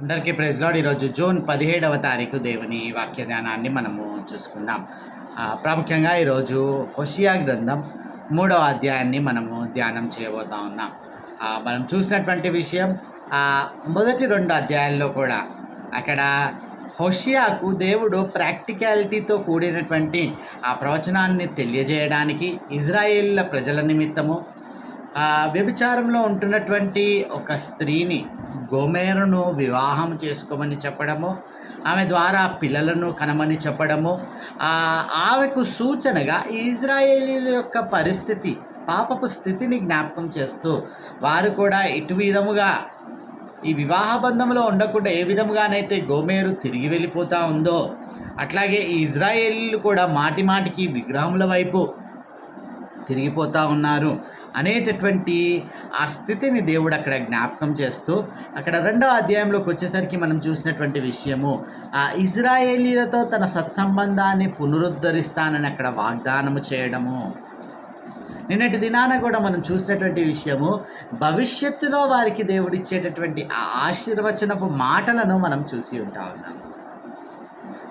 అందరికీ praise lord ఈరోజు June పదిహేడవ తారీఖు దేవుని వాక్య ధ్యానాన్ని మనము చూసుకుందాం. ప్రాముఖ్యంగా ఈరోజు హోషియా గ్రంథం మూడవ అధ్యాయాన్ని మనము ధ్యానం చేయబోతా ఉన్నాం. మనం చూసినటువంటి విషయం మొదటి రెండు అధ్యాయాల్లో కూడా అక్కడ హోషియాకు దేవుడు ప్రాక్టికాలిటీతో కూడినటువంటి ఆ ప్రవచనాన్ని తెలియజేయడానికి ఇజ్రాయేళ్ళ ప్రజల నిమిత్తము వ్యభిచారంలో ఉంటున్నటువంటి ఒక స్త్రీని గోమేరును వివాహం చేసుకోమని చెప్పడము ఆమె ద్వారా పిల్లలను కనమని చెప్పడము ఆమెకు సూచనగా ఇజ్రాయేలీల యొక్క పరిస్థితి పాపపు స్థితిని జ్ఞాపకం చేస్తూ వారు కూడా ఇటు విధముగా ఈ వివాహ బంధంలో ఉండకుండా ఏ విధముగానైతే గోమేరు తిరిగి వెళ్ళిపోతూ ఉందో అట్లాగే ఈ ఇజ్రాయేలీలు కూడా మాటి మాటికి విగ్రహముల వైపు తిరిగిపోతూ ఉన్నారు. అనేటటువంటి ఆ స్థితిని దేవుడు అక్కడ జ్ఞాపకం చేస్తూ అక్కడ రెండవ అధ్యాయంలోకి వచ్చేసరికి మనం చూసినటువంటి విషయము ఆ ఇజ్రాయేలీలతో తన సత్సంబంధాన్ని పునరుద్ధరిస్తానని అక్కడ వాగ్దానము చేయడము. నిన్నటి దినాన కూడా మనం చూసినటువంటి విషయము భవిష్యత్తులో వారికి దేవుడిచ్చేటటువంటి ఆ ఆశీర్వచనపు మాటలను మనం చూసి ఉంటా ఉన్నాం.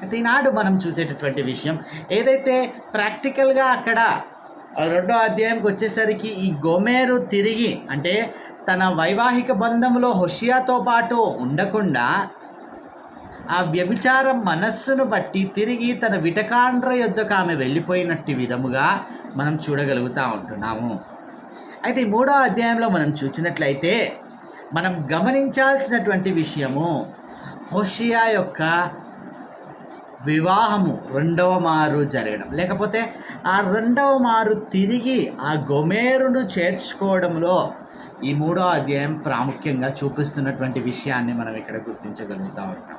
అయితే ఈనాడు మనం చూసేటటువంటి విషయం ఏదైతే ప్రాక్టికల్గా అక్కడ రెండో అధ్యాయంకి వచ్చేసరికి ఈ గోమేరు తిరిగి అంటే తన వైవాహిక బంధంలో హుషియాతో పాటు ఉండకుండా ఆ వ్యభిచారం మనస్సును బట్టి తిరిగి తన విటకాండ్ర యొద్దకు ఆమె వెళ్ళిపోయినట్టు విధముగా మనం చూడగలుగుతూ ఉంటున్నాము. అయితే ఈ మూడో అధ్యాయంలో మనం చూసినట్లయితే మనం గమనించాల్సినటువంటి విషయము హోషియా యొక్క వివాహము రెండవ మారు జరగడం. లేకపోతే ఆ రెండవ మారు తిరిగి ఆ గొమేరును చేర్చుకోవడంలో ఈ మూడో అధ్యాయం ప్రాముఖ్యంగా చూపిస్తున్నటువంటి విషయాన్ని మనం ఇక్కడ గుర్తించగలుగుతూ. ఉంటాం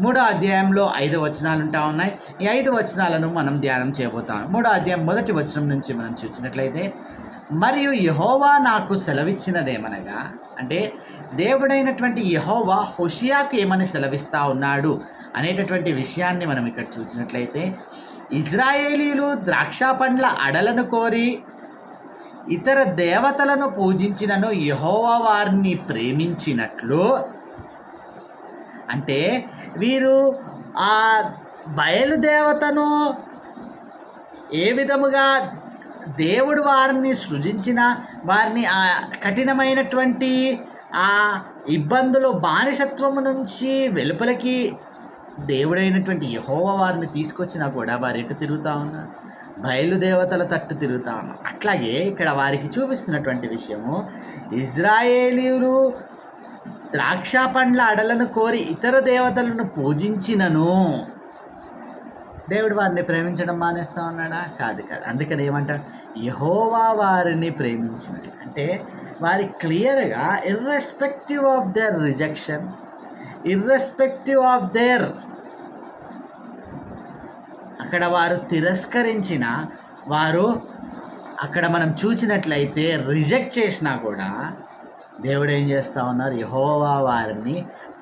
మూడో అధ్యాయంలో ఐదు వచనాలు ఉంటా ఉన్నాయి. ఈ ఐదు వచనాలను మనం ధ్యానం చేయబోతాం. మూడో అధ్యాయం మొదటి వచనం నుంచి మనం చూసినట్లయితే మరియు యహోవా నాకు సెలవిచ్చినదేమనగా అంటే దేవుడైనటువంటి యహోవా హుషియాకు ఏమని సెలవిస్తా ఉన్నాడు? అనేటటువంటి విషయాన్ని మనం ఇక్కడ చూసినట్లయితే ఇజ్రాయేలీలు ద్రాక్ష పండ్ల అడలను కోరి ఇతర దేవతలను పూజించినను యహోవా వారిని ప్రేమించినట్లు. అంటే వీరు ఆ బయలుదేవతను ఏ విధముగా దేవుడు వారిని సృజించిన వారిని ఆ కఠినమైనటువంటి ఆ ఇబ్బందులు బానిసత్వము నుంచి వెలుపలకి దేవుడైనటువంటి యహోవ వారిని తీసుకొచ్చినా కూడా వారు ఎటు తిరుగుతూ ఉన్నారు? బయలుదేవతల తట్టు తిరుగుతూ ఉన్నారు. అట్లాగే ఇక్కడ వారికి చూపిస్తున్నటువంటి విషయము ఇజ్రాయేలీలు ద్రాక్ష పండ్ల అడలను కోరి ఇతర దేవతలను పూజించినను. దేవుడు వారిని ప్రేమించడం మానేస్తా ఉన్నాడా? కాదు కాదు. అందుకని ఏమంటారు యహోవా వారిని ప్రేమించినది. అంటే వారి క్లియర్గా irrespective of their rejection irrespective of their అక్కడ వారు తిరస్కరించిన వారు అక్కడ మనం చూసినట్లయితే రిజెక్ట్ చేసినా కూడా దేవుడు ఏం చేస్తా ఉన్నారు? యహోవా వారిని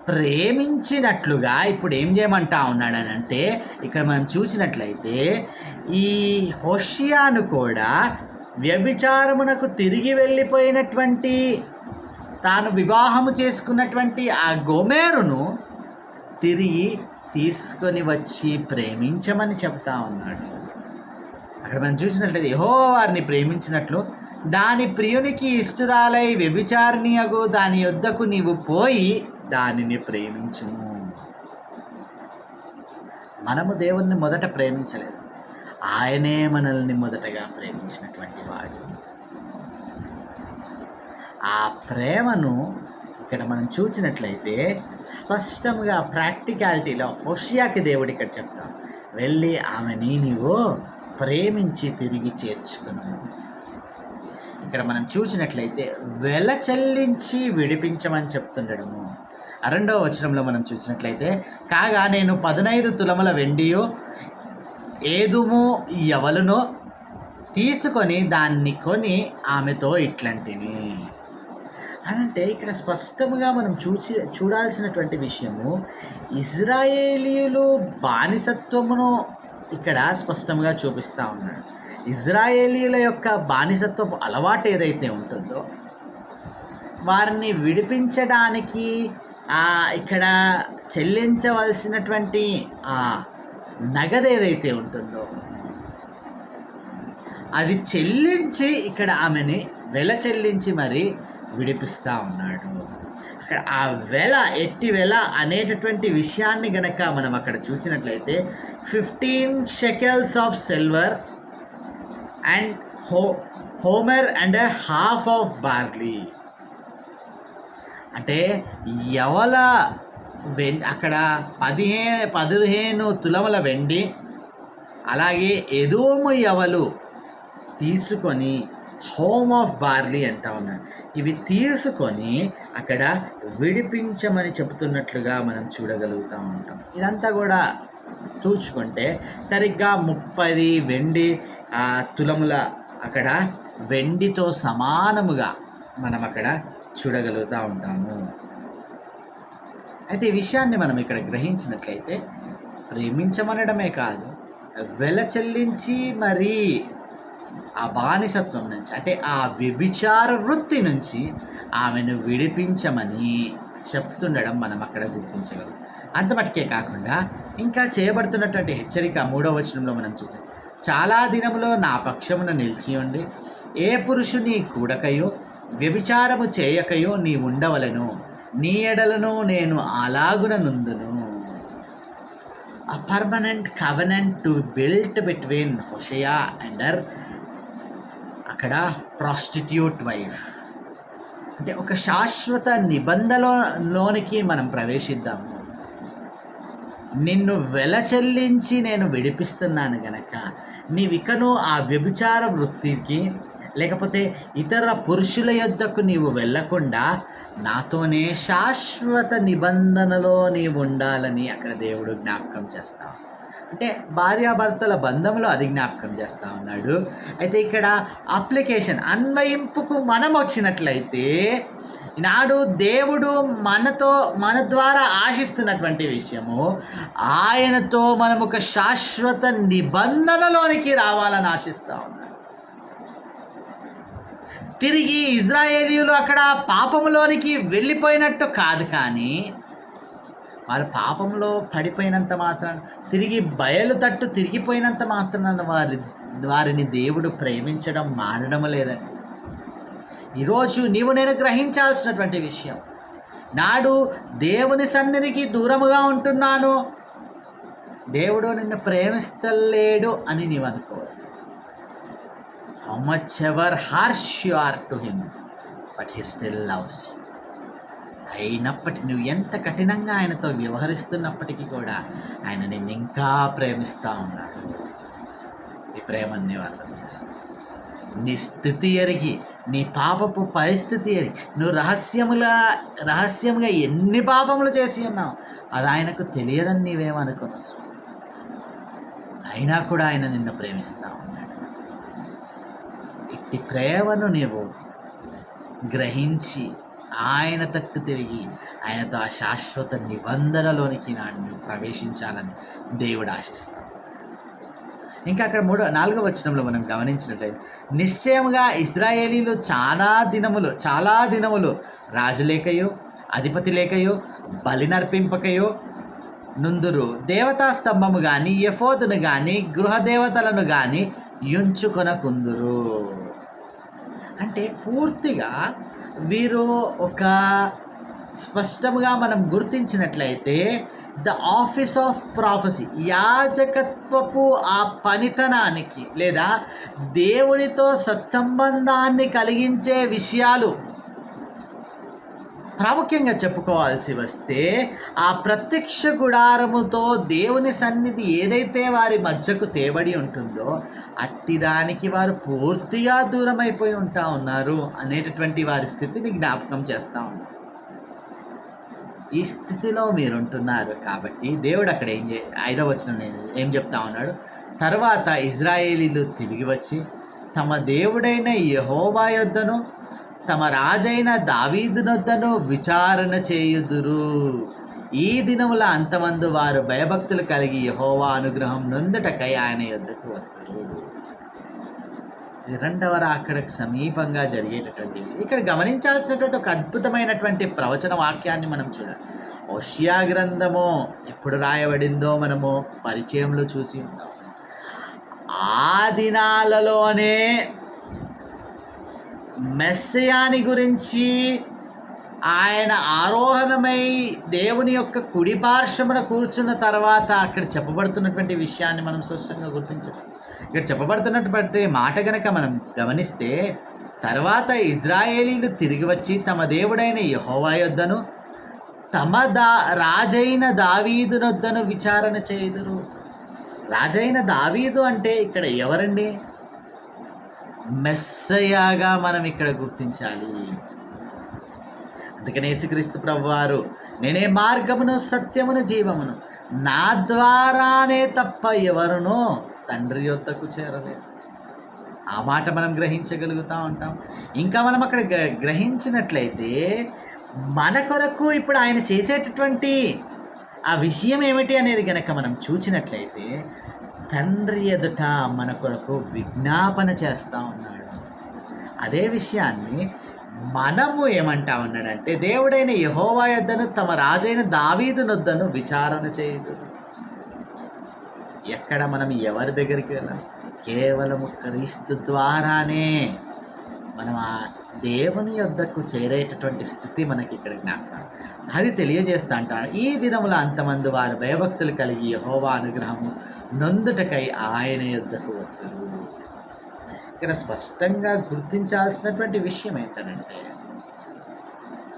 ప్రేమించినట్లుగా ఇప్పుడు ఏం చేయమంటా ఉన్నాడని అంటే ఇక్కడ మనం చూసినట్లయితే ఈ హోషియాను కూడా వ్యభిచారమునకు తిరిగి వెళ్ళిపోయినటువంటి తాను వివాహము చేసుకున్నటువంటి ఆ గోమేరును తిరిగి తీసుకొని వచ్చి ప్రేమించమని చెప్తా ఉన్నాడు. అక్కడ మనం చూసినట్లయితే యహో వారిని ప్రేమించినట్లు దాని ప్రియునికి ఇష్టురాలై వ్యభిచారణీయగు దాని యొద్దకు నీవు పోయి దానిని ప్రేమించుము. మనము దేవుణ్ణి మొదట ప్రేమించలేదు. ఆయనే మనల్ని మొదటగా ప్రేమించినటువంటి వాడు. ఆ ప్రేమను ఇక్కడ మనం చూసినట్లయితే స్పష్టంగా ప్రాక్టికాలిటీలో హోషియాకి దేవుడు ఇక్కడ చెప్తాం వెళ్ళి ఆమెని నీవు ప్రేమించి తిరిగి చేర్చుకున్నాను. ఇక్కడ మనం చూసినట్లయితే వెల చెల్లించి విడిపించమని చెప్తుండడము రెండవ వచనంలో మనం చూసినట్లయితే కాగా నేను పదనైదు తులముల వెండియో ఏదుము ఎవలునో తీసుకొని దాన్ని కొని ఆమెతో ఇట్లాంటివి అంటే ఇక్కడ స్పష్టంగా మనం చూసి చూడాల్సినటువంటి విషయము ఇజ్రాయేలీలు బానిసత్వమును ఇక్కడ స్పష్టంగా చూపిస్తూ ఉన్నాడు. ఇజ్రాయేలీల యొక్క బానిసత్వపు అలవాటు ఏదైతే ఉంటుందో వారిని విడిపించడానికి ఇక్కడ చెల్లించవలసినటువంటి ఆ నగదు ఏదైతే ఉంటుందో అది చెల్లించి ఇక్కడ ఆమెని వెల చెల్లించి మరి విడిపిస్తూ ఉన్నాడు. అక్కడ ఆ వెల ఎట్టి వెల అనేటటువంటి విషయాన్ని గనక మనం అక్కడ చూసినట్లయితే fifteen shekels of silver and ho homer and half of barley అంటే ఎవల వెం అక్కడ పదిహేను పదిహేను తులముల వెండి అలాగే ఎదోము ఎవలు తీసుకొని హోమ్ ఆఫ్ బార్లీ అంటా ఉన్నాడు ఇవి తీసుకొని అక్కడ విడిపించమని చెబుతున్నట్లుగా మనం చూడగలుగుతూ ఉంటాం. ఇదంతా కూడా చూసుకుంటే సరిగ్గా ముప్పది వెండి తులముల అక్కడ వెండితో సమానముగా మనం అక్కడ చూడగలుగుతూ ఉంటాము. అయితే ఈ విషయాన్ని మనం ఇక్కడ గ్రహించినట్లయితే ప్రేమించమనడమే కాదు వెల చెల్లించి మరి ఆ బానిసత్వం నుంచి అంటే ఆ వ్యభిచార వృత్తి నుంచి ఆమెను విడిపించమని చెప్తుండడం మనం అక్కడ గుర్తించగలం. అంత మటుకే కాకుండా ఇంకా చేయబడుతున్నటువంటి హెచ్చరిక మూడవ వచనంలో మనం చూసాం చాలా దినములో నా పక్షమున నిలిచి ఉండి ఏ పురుషుని కూడకయో వ్యభిచారము చేయకయో నీ ఉండవలను. నీ ఎడలను నేను అలాగున నుందును. A permanent covenant to between between Hosea and అక్కడ ప్రాస్టిట్యూట్ వైఫ్ అంటే ఒక శాశ్వత నిబంధనలోనికి మనం ప్రవేశిద్దాము నిన్ను వెల చెల్లించి నేను విడిపిస్తున్నాను గనక నీవికను ఆ వ్యభిచార వృత్తికి లేకపోతే ఇతర పురుషుల యొద్దకు నీవు వెళ్ళకుండా నాతోనే శాశ్వత నిబంధనలో నీవు ఉండాలని అక్కడ దేవుడు జ్ఞాపకం చేస్తావు అంటే భార్యాభర్తల బంధంలో అది జ్ఞాపకం చేస్తా ఉన్నాడు. అయితే ఇక్కడ అప్లికేషన్ అన్వయింపుకు మనం వచ్చినట్లయితే నాడు దేవుడు మనతో మన ద్వారా ఆశిస్తున్నటువంటి విషయము ఆయనతో మనం ఒక శాశ్వత నిబంధనలోనికి రావాలని ఆశిస్తా ఉన్నాడు. తిరిగి ఇజ్రాయేలీలు అక్కడ పాపములోనికి వెళ్ళిపోయినట్టు కాదు కానీ వారు పాపంలో పడిపోయినంత మాత్రాన తిరిగి బయలు తట్టు తిరిగిపోయినంత మాత్రాన వారి వారిని దేవుడు ప్రేమించడం మానడం లేదండి. ఈరోజు నీవు నేను గ్రహించాల్సినటువంటి విషయం నాడు దేవుని సన్నిధికి దూరముగా ఉంటున్నాను దేవుడు నిన్ను ప్రేమిస్తలేడు అని నీవు అనుకో how much ever harsh you are to him but he still loves అయినప్పటికీ నువ్వు ఎంత కఠినంగా ఆయనతో వ్యవహరిస్తున్నప్పటికీ కూడా ఆయన నిన్ను ఇంకా ప్రేమిస్తూ ఉన్నాడు. ఈ ప్రేమని నీవు అర్థం చేసుకో నీ స్థితి ఎరిగి నీ పాపపు పరిస్థితి ఎరిగి నువ్వు రహస్యముల రహస్యంగా ఎన్ని పాపములు చేసి ఉన్నావు అది ఆయనకు తెలియదని నీవేమనుకోవచ్చు అయినా కూడా ఆయన నిన్ను ప్రేమిస్తూ ఉన్నాడు. ఇట్టి ప్రేమను నీవు గ్రహించి ఆయన తట్టు తిరిగి ఆయనతో ఆ శాశ్వత నిబంధనలోనికి నాన్ను ప్రవేశించాలని దేవుడు ఆశిస్తాడు. ఇంకా అక్కడ మూడో నాలుగో వచనంలో మనం గమనించినట్లయితే నిశ్చయముగా ఇస్రాయేలీలు చాలా దినములు చాలా దినములు రాజు లేకయో అధిపతి లేకయో బలి నర్పింపకయో నుందురు దేవతా స్తంభము కానీ యఫోదును కానీ గృహదేవతలను కానీ యుంచుకొనకుందురు అంటే పూర్తిగా వీరు ఒక స్పష్టంగా మనం గుర్తించినట్లయితే ద ఆఫీస్ ఆఫ్ ప్రాఫెసీ యాజకత్వపు ఆ పనితనానికి లేదా దేవునితో సత్సంబంధాన్ని కలిగించే విషయాలు ప్రాముఖ్యంగా చెప్పుకోవాల్సి వస్తే ఆ ప్రత్యక్ష గుడారముతో దేవుని సన్నిధి ఏదైతే వారి మధ్యకు తేబడి ఉంటుందో అట్టి దానికి వారు పూర్తిగా దూరం అయిపోయి ఉంటా ఉన్నారు అనేటటువంటి వారి స్థితిని జ్ఞాపకం చేస్తూ ఉన్నారు. ఈ స్థితిలో మీరుంటున్నారు కాబట్టి దేవుడు అక్కడ ఏం చే ఐదవ వచనం నేను ఏం చెప్తా ఉన్నాడు? తర్వాత ఇజ్రాయేలీలు తిరిగి వచ్చి తమ దేవుడైన యహోబా యొద్దను తమ రాజైన దావీదునొద్దను విచారణ చేయుదురు. ఈ దినముల అంతమందు వారు భయభక్తులు కలిగి యహోవా అనుగ్రహం నొందుటకై ఆయన యొద్దకు వస్తారు రెండవ రాకడకు సమీపంగా జరిగేటటువంటి విషయం. ఇక్కడ గమనించాల్సినటువంటి ఒక అద్భుతమైనటువంటి ప్రవచన వాక్యాన్ని మనం చూడాలి. ఓషియా గ్రంథము ఎప్పుడు రాయబడిందో మనము పరిచయంలో చూసి ఉంటాం. ఆ దినాలలోనే మెస్సయాని గురించి ఆయన ఆరోహణమై దేవుని యొక్క కుడి పార్శ్వమున కూర్చున్న తర్వాత అక్కడ చెప్పబడుతున్నటువంటి విషయాన్ని మనం స్పష్టంగా గుర్తించాలి ఇక్కడ చెప్పబడుతున్నటువంటి మాట గనక మనం గమనిస్తే తర్వాత ఇజ్రాయేలీలు తిరిగి వచ్చి తమ దేవుడైన యహోవా యొద్దను తమ దా రాజైన దావీదునొద్దను విచారణ చేయుదురు. రాజైన దావీదు అంటే ఇక్కడ ఎవరండి? మెస్సయాగా మనం ఇక్కడ గుర్తించాలి. అందుకనే యేసుక్రీస్తు ప్రభువారు నేనే మార్గమును సత్యమును జీవమును నా ద్వారానే తప్ప ఎవరునో తండ్రి యొద్దకు చేరలేదు. ఆ మాట మనం గ్రహించగలుగుతూ ఉంటాం. ఇంకా మనం అక్కడ గ్రహించినట్లయితే మన కొరకు ఇప్పుడు ఆయన చేసేటటువంటి ఆ విషయం ఏమిటి అనేది గనక మనం చూచినట్లయితే తండ్రి ఎదుట మన కొరకు విజ్ఞాపన చేస్తూ ఉన్నాడు. అదే విషయాన్ని మనము ఏమంటా ఉన్నాడంటే దేవుడైన యహోవా యొద్దను తమ రాజైన దావీదునొద్దను విచారణ చేయదు. ఎక్కడ మనం ఎవరి దగ్గరికి వెళ్ళాలి? కేవలము క్రీస్తు ద్వారానే మనం ఆ దేవుని యొద్దకు చేరేటటువంటి స్థితి మనకి ఇక్కడ జ్ఞాపకం. అది తెలియజేస్తా అంటాడు ఈ దినముల అంతమంది వారు భయభక్తులు కలిగి యహోవా అనుగ్రహము నొందుటకై ఆయన యొద్దకు వద్దురు ఇక్కడ స్పష్టంగా గుర్తించాల్సినటువంటి విషయం ఏంటంటే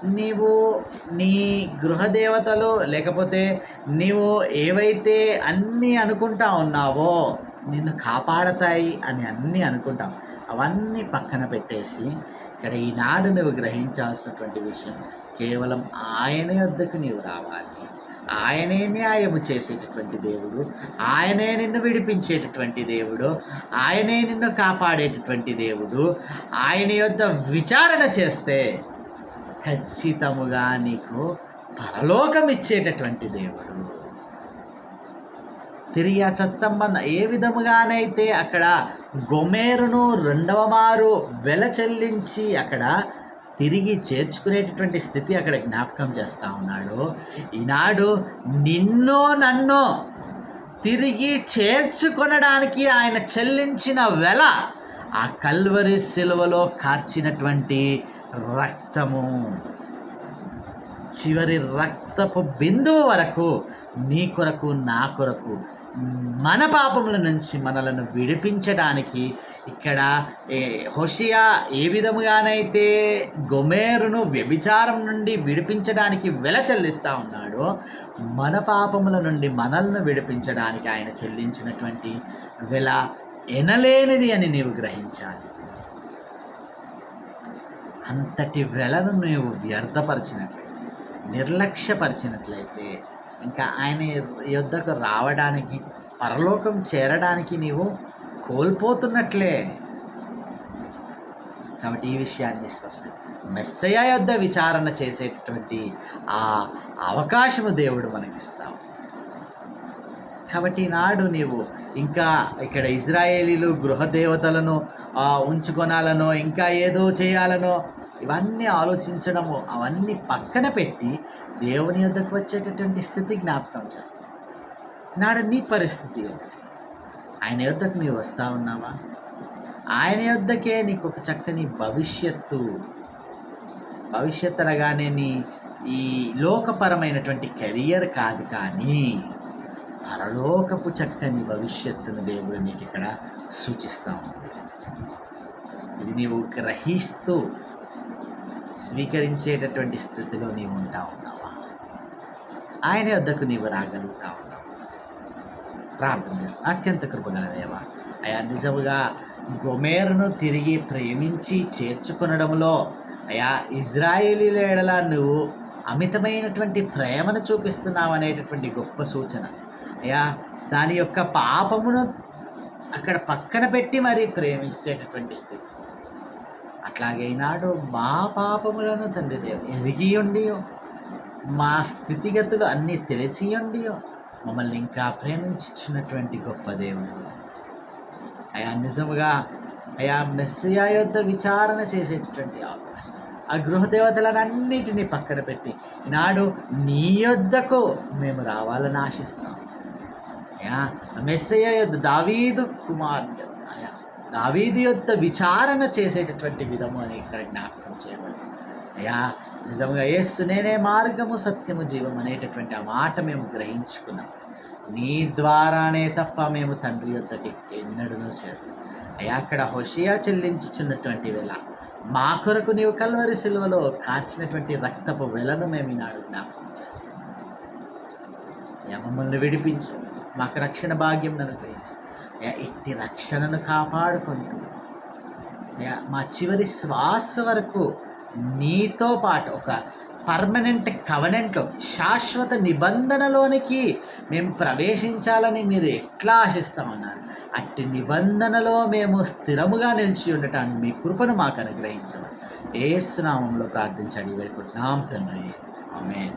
నీవు నీ గృహదేవతలు లేకపోతే నీవు ఏవైతే అన్నీ అనుకుంటా ఉన్నావో నిన్ను కాపాడతాయి అని అన్నీ అనుకుంటాం. అవన్నీ పక్కన పెట్టేసి ఇక్కడ ఈనాడు నువ్వు గ్రహించాల్సినటువంటి విషయం కేవలం ఆయన యొద్దకు నీవు రావాలి. ఆయనే న్యాయము చేసేటటువంటి దేవుడు. ఆయనే నిన్ను విడిపించేటటువంటి దేవుడు. ఆయనే నిన్ను కాపాడేటటువంటి దేవుడు. ఆయన యొద్ద విచారణ చేస్తే ఖచ్చితముగా నీకు పరలోకం ఇచ్చేటటువంటి దేవుడు. తిరిగి ఆ సత్సంబంధం ఏ విధముగానైతే అక్కడ గొమేరును రెండవ మారు వెల చెల్లించి అక్కడ తిరిగి చేర్చుకునేటటువంటి స్థితి అక్కడ జ్ఞాపకం చేస్తూ ఉన్నాడు. ఈనాడు నిన్ను నన్ను తిరిగి చేర్చుకొనడానికి ఆయన చెల్లించిన వెల ఆ కల్వరి సిలువలో కార్చినటువంటి రక్తము. చివరి రక్తపు బిందువు వరకు నీ కొరకు నా కొరకు మన పాపముల నుంచి మనలను విడిపించడానికి ఇక్కడ ఏ హోషియా ఏ విధముగానైతే గొమేరును వ్యభిచారం నుండి విడిపించడానికి వెల చెల్లిస్తూ ఉన్నాడో మన పాపముల నుండి మనల్ని విడిపించడానికి ఆయన చెల్లించినటువంటి వెల ఎనలేనిది అని నీవు గ్రహించాలి. అంతటి వెలను నీవు వ్యర్థపరిచినట్లయితే నిర్లక్ష్యపరిచినట్లయితే ఇంకా ఆయన యుద్ధకు రావడానికి పరలోకం చేరడానికి నీవు కోల్పోతున్నట్లే. కాబట్టి ఈ విషయాన్ని స్పష్టం. మెస్సయ యొద్ద విచారణ చేసేటటువంటి ఆ అవకాశము దేవుడు మనకిస్తాం కాబట్టి నాడు నీవు ఇంకా ఇక్కడ ఇజ్రాయేలీలు గృహదేవతలను ఉంచుకొనాలనో ఇంకా ఏదో చేయాలనో ఇవన్నీ ఆలోచించడము అవన్నీ పక్కన పెట్టి దేవుని యొద్దకు వచ్చేటటువంటి స్థితి జ్ఞాపకం చేస్తాం. నాడు నీ పరిస్థితి ఏమిటి ఆయన యొద్దకు నీవు వస్తా ఉన్నావా? ఆయన యొద్దకే నీకు ఒక చక్కని భవిష్యత్తు భవిష్యత్తు అనగానే నీ ఈ లోకపరమైనటువంటి కెరియర్ కాదు కానీ పరలోకపు చక్కని భవిష్యత్తును దేవుడు నీకు ఇక్కడ సూచిస్తా ఉన్నాడు. ఇది నీవు గ్రహిస్తూ స్వీకరించేటటువంటి స్థితిలో నీవు ఉంటా ఉన్నావా? ఆయన వద్దకు నీవు రాగలుగుతా ఉన్నావు? ప్రార్థన చేస్తా. అత్యంత కృపగల దేవ. అయా నిజముగా గొమేరును తిరిగి ప్రేమించి చేర్చుకొనడంలో అయా ఇజ్రాయేలీల ఎడల నువ్వు అమితమైనటువంటి ప్రేమను చూపిస్తున్నావు అనేటటువంటి గొప్ప సూచన. అయా దాని యొక్క పాపమును అక్కడ పక్కన పెట్టి మరీ ప్రేమించేటటువంటి స్థితి. అట్లాగే ఈనాడు మా పాపములను తండ్రి దేవ ఎరిగి ఉండియో మా స్థితిగతులు అన్నీ తెలిసి ఉండియో మమ్మల్ని ఇంకా ప్రేమించున్నటువంటి గొప్ప దేవుడు. అయా నిజముగా అయా మెస్సియా యొద్ విచారణ చేసేటటువంటి అవకాశం. ఆ గృహదేవతలనన్నిటినీ పక్కన పెట్టి నాడు నీ యొద్దకు మేము రావాలని ఆశిస్తాం. యా మెస్సయ్య యొద్ దావీదు కుమార్ దావీది యొక్క విచారణ చేసేటటువంటి విధము అని ఇక్కడ జ్ఞాపకం చేయబడింది. అయ్యా నిజంగా యేసు నేనే మార్గము సత్యము జీవం అనేటటువంటి ఆ మాట మేము గ్రహించుకున్నాం. నీ ద్వారానే తప్ప మేము తండ్రి యొక్కకి ఎన్నడూ చేరు అయ్యా అక్కడ హోషియా చెల్లించుచున్నటువంటి వేళ మా కొరకు నీవు కల్వరి సిలువలో కార్చినటువంటి రక్తపు వెలను మేము ఈనాడు జ్ఞాపకం చేస్తాం. అయ్యా మమ్మల్ని విడిపించు. మాకు రక్షణ భాగ్యం అనుగ్రహించు ఇట్టి రక్షణను కాపాడుకుంటూ. మా చివరి శ్వాస వరకు నీతో పాటు ఒక పర్మనెంట్ కవనెంట్లో శాశ్వత నిబంధనలోనికి మేము ప్రవేశించాలని మీరు ఎట్లా ఆశిస్తామన్నారు. అట్టి నిబంధనలో మేము స్థిరముగా నిలిచి ఉండటాన్ని మీ కృపను మాకు అనుగ్రహించమని. స్నామంలో ప్రార్థించండి వేడుకుంటున్నాం తండ్రి. ఆమె